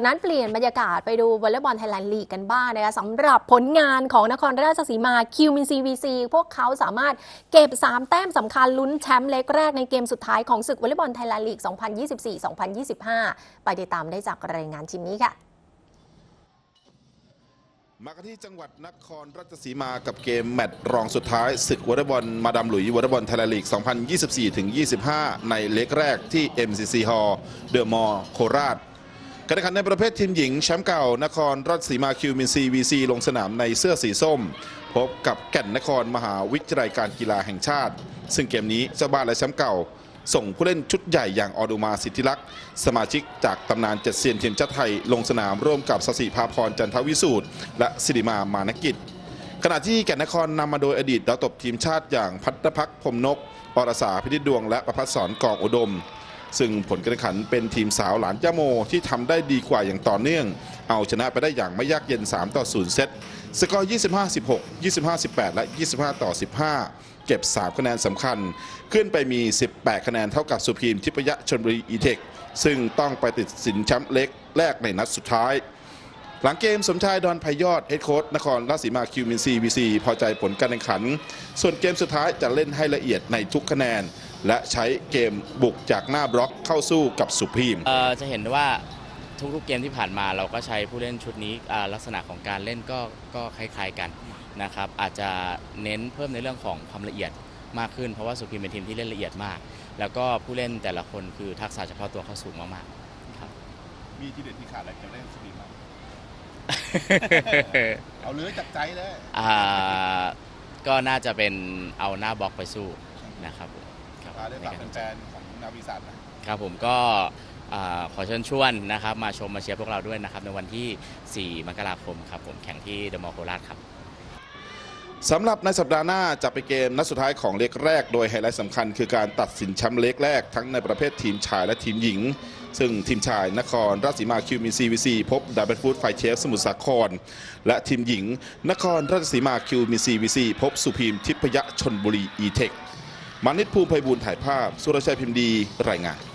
นั้นเปลี่ยนบรรยากาศไปดูวอลเลย์บอลไทยแลนด์ลีกกันบ้างนะคะสำหรับผลงานของนครราชสีมาคิวมินซีวีซีพวกเขาสามารถเก็บ 3 แต้มสำคัญลุ้นแชมป์เล็กแรกในเกมสุดท้ายของศึกวอลเลย์บอลไทยแลนด์ลีก 2024-2025 ไปติดตามได้จากรายงานชิ้นนี้ค่ะมากันที่จังหวัดนครราชสีมากับเกมแมตช์รองสุดท้าย ศึกวอลเลย์บอลมาดามหลุยวอลเลย์บอลไทยแลนด์ลีก 2024-25 ในเล็กแรกที่ MCC Hall เดอะมอลล์โคราช การแข่งขันในประเภททีมหญิงแชมป์เก่านครราชสีมาคิวมินซีวีซีลงสนามในเสื้อสีส้ม พบกับแก่นนครมหาวิทยาลัยการกีฬาแห่งชาติ ซึ่งเกมนี้เจ้าบ้านและแชมป์เก่า ส่งผู้เล่นชุดใหญ่อย่างออดูมาสิทธิลักษ์สมาชิกจากตำนานเจ็ดเซียนทีมชาติไทย ลงสนามร่วมกับสสิภาพรจันทวิสูตรและสิริมามานกิจขณะที่แก่นนครนำมาโดยอดีตดาวตบทีมชาติอย่างพัฒนพักพรหมนกอรสาพิธิดวงและประพัฒสอนกองอุดม ซึ่งผลการแข่งขันเป็นทีมสาวหลานย่าโมที่ทำได้ดีกว่าอย่างต่อเนื่อง เอาชนะไปได้อย่างไม่ยากเย็น 3 ต่อ 0 เซตสกอร์ 25 16 25 18 และ 25 ต่อ 15 เก็บ 3 คะแนนสำคัญ ขึ้นไปมี 18 คะแนนเท่ากับสุพีมทิพยะชนบุรีอีเทค ซึ่งต้องไปติดสินแชมป์เล็กแรกในนัดสุดท้ายหลังเกมสมชายดอนพยอดเฮดโค้ชนครราชสีมาคิวมินซีวีซีพอใจผลการแข่งขัน ส่วนเกมสุดท้ายจะเล่นให้ละเอียดในทุกคะแนน และใช้เกมบุกจากหน้าบล็อกเข้าสู้กับสุพรีม เอ่อจะเห็นได้ว่าทุกๆเกมที่ผ่านมาเราก็ใช้ผู้เล่นชุดนี้อ่าลักษณะของการเล่นก็ก็คล้ายๆกันนะครับอาจจะเน้นเพิ่มในเรื่องของความละเอียดมากขึ้นเพราะว่าสุพรีมเป็นทีมที่เล่นละเอียดมาก แล้วก็ผู้เล่นแต่ละคนคือทักษะเฉพาะตัวเขาสูงมากๆครับ มีทีเด็ดที่ขาดอะไรจะเล่นสุพรีมเอาเลื้อจากใจเลย อ่าก็น่าจะเป็นเอาหน้าบล็อกไปสู้นะครับผม ครับได้ฝากแฟนๆของนาวิสันนะครับผมก็อ่าขอเชิญชวนนะครับ มาชมมาเชียร์พวกเราด้วยนะครับ ในวันที่ 4 มกราคมครับผมแข่งที่เดอะมอลล์โคราชครับสำหรับในสัปดาห์หน้าจะไปนเกมนัดสุดท้ายของเล็กแรก โดยไฮไลท์สำคัญคือการตัดสินแชมป์เล็กแรก ทั้งในประเภททีมชายและทีมหญิง ซึ่งทีมชายนครราชสีมาคิวมินซีวีซีพบดับเบิลฟูดไฟเชฟสมุทรสาคร และทีมหญิง นครราชสีมาคิวมินซีวีซีพบสุพีมทิพยะชนบุรีอีเทค มานิตภูมิไพบูลถ่ายภาพ สุรชัยพิมพ์ดี รายงาน